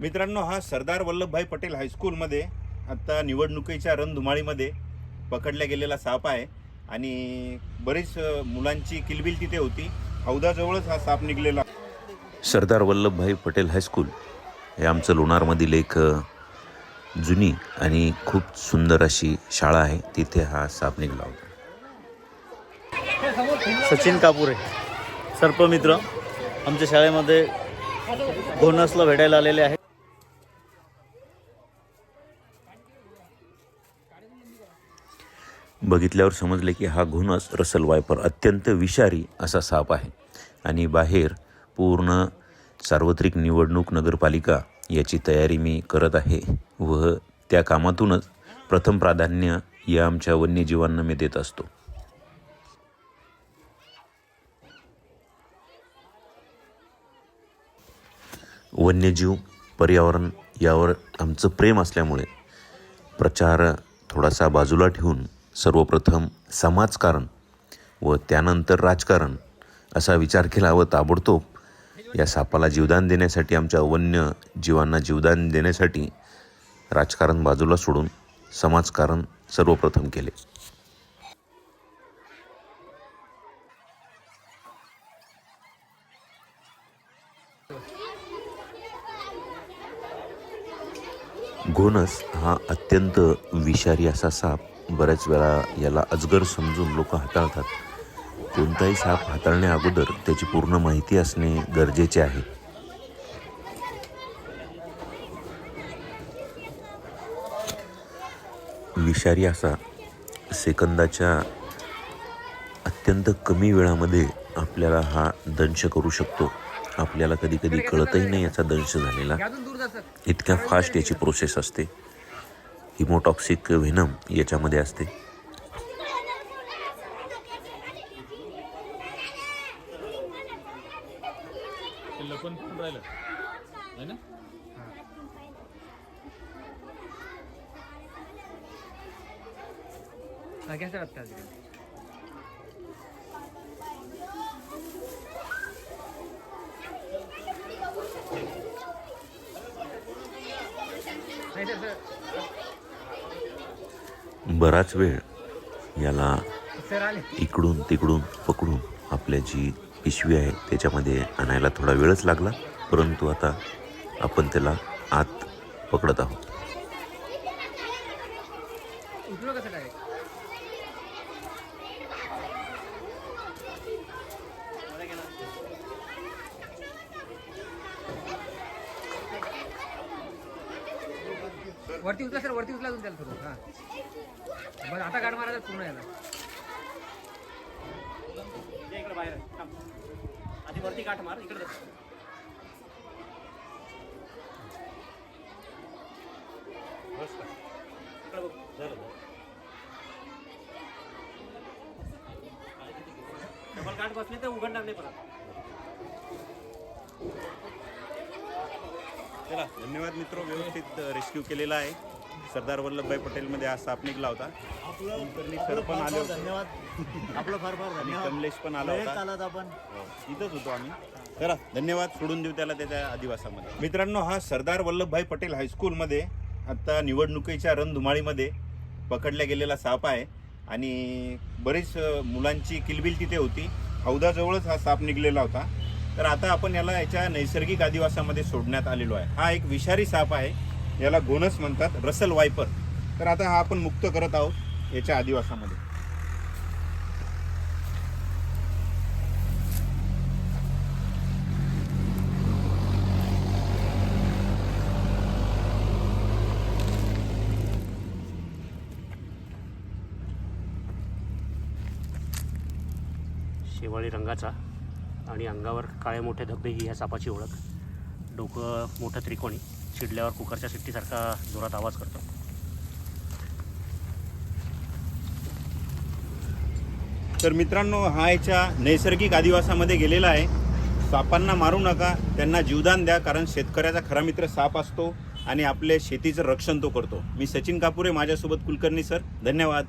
मित्रांनो हा सरदार वल्लभभाई पटेल हायस्कूलमध्ये आत्ता निवडणुकीच्या रणधुमाळीमध्ये पकडल्या गेलेला साप आहे. आणि बरीच मुलांची किलबिल तिथे होती. हौदाजवळच हा साप निघलेला. सरदार वल्लभभाई पटेल हायस्कूल हे आमचं लोणारमधील एक जुनी आणि खूप सुंदर अशी शाळा आहे. तिथे हा साप निघाला होता. सचिन कापुरे सर्पमित्र. आमच्या शाळेमध्ये घोणसला भेटायला आलेले आहे बघितल्यावर समजले की हा घोणस रसल वायपर अत्यंत विषारी असा साप आहे. आणि बाहेर पूर्ण सार्वत्रिक निवडणूक नगरपालिका याची तयारी मी करत आहे व त्या कामातूनच प्रथम प्राधान्य या आमच्या वन्यजीवांना मी देत असतो. वन्यजीव पर्यावरण यावर आमचं प्रेम असल्यामुळे प्रचार थोडासा बाजूला ठेवून सर्वप्रथम समाजकारण व त्यानंतर राजकारण असा विचार केला व ताबडतोब या सापाला जीवदान देण्यासाठी आमच्या वन्य जीवांना जीवदान देण्यासाठी राजकारण बाजूला सोडून समाजकारण सर्वप्रथम केले. घोणस हा अत्यंत विषारी असा साप बऱ्याच वेळा याला अजगर समजून लोक हाताळतात. कोणताही साप हाताळण्या अगोदर त्याची पूर्ण माहिती असणे गरजेचे आहे. विषारी असा सेकंदाच्या अत्यंत कमी वेळामध्ये आपल्याला हा दंश करू शकतो. आपल्याला कधी कधी कळतही नाही याचा दंश झालेला. इतक्या फास्ट याची प्रोसेस असते. हिमोटॉक्सिक व्हेनम याच्यामध्ये असते. बराच वेळ याला इकडून तिकडून पकडून आपल्या जी पिशवी आहे त्याच्यामध्ये आणायला थोडा वेळच लागला परंतु आता आपण त्याला आत पकडत आहोत. वरती उचला सर वरती उचला तुमच्याला थोडं. हां. बरं आता गाड मारायचा पूर्ण याला. इकडे बाहेर. आधी वरती गाठ मार इकडे डबल काठ बसले तर उघडणार नाही परत. चला धन्यवाद मित्र व्यवस्थित रेस्क्यू केलेला आहे. सरदार वल्लभभाई पटेलमध्ये हा साप निघला होता. सर पण आले होते. धन्यवाद. आपलं फार फार आणि धन्यवाद. कमलेश पण आला वेळेत होता. आलात आपण. हो, इथंच होतो आम्ही. चला धन्यवाद. सोडून देऊ त्याला त्याच्या आदिवासामध्ये. मित्रांनो हा सरदार वल्लभभाई पटेल हायस्कूलमध्ये आत्ता निवडणुकीच्या रणधुमाळीमध्ये पकडल्या गेलेला साप आहे. आणि बरीच अ, मुलांची किलबिल तिथे होती. हौदाजवळच हा साप निघलेला होता. तर आता आपण याला याच्या नैसर्गिक आदिवासामध्ये सोडण्यात आलेलो आहे. हा एक विषारी साप आहे. याला गोनस म्हणतात रसल वायपर. तर आता हा आपण मुक्त करत आहोत याच्या आदिवासामध्ये. शेवाळी रंगाचा आणि अंगावर काळे मोठे धब्बे ही ह्या सापाची ओळख. डोकं मोठं त्रिकोणी चिडल्यावर कुकरच्या शिट्टीसारखा जोरात आवाज करतो. तर मित्रांनो हा याच्या नैसर्गिक आदिवासामध्ये गेलेला आहे. सापांना मारू नका त्यांना जीवदान द्या कारण शेतकऱ्याचा खरा मित्र साप असतो आणि आपले शेतीचं रक्षण तो करतो. मी सचिन कापुरे माझ्यासोबत कुलकर्णी सर. धन्यवाद.